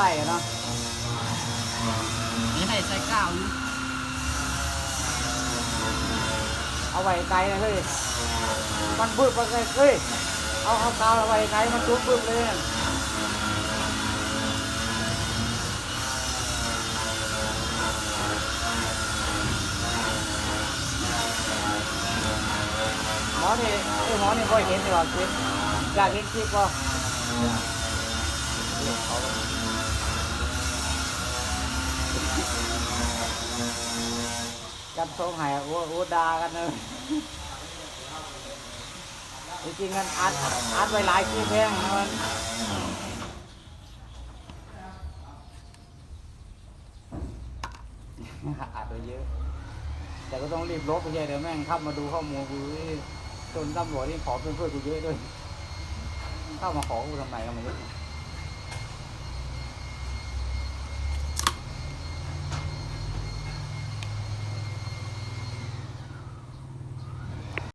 ใส่อะเนาะนี่ให้ใส่ก้าวอยู่เอาไว้ไกลนะเฮ้ยมันบึ้บไปไกลเฮ้ยเอาเอากาวเอาไว้ไกลมันจุ๊บบึ้บเลยอะหมอนี่ไอ้หมอนี่ค่อยเห็นดีกว่าคลิปอยากเห็นคลิปป่ กันทรงหายโอ้โอ้ดากันเลยจริงๆกันอัดอัดไว้หลายคลิปแพงนะมันอัดไว้เยอะ แต่ก็ต้องรีบลบไปใช่เดี๋ยวแม่งเข้ามาดูข้อมูลกูจนตำรวจนี่ขอเพื่อนเพื่อนกูเยอะด้วย เข้ามาขอกูทำไมก็ไม่รู้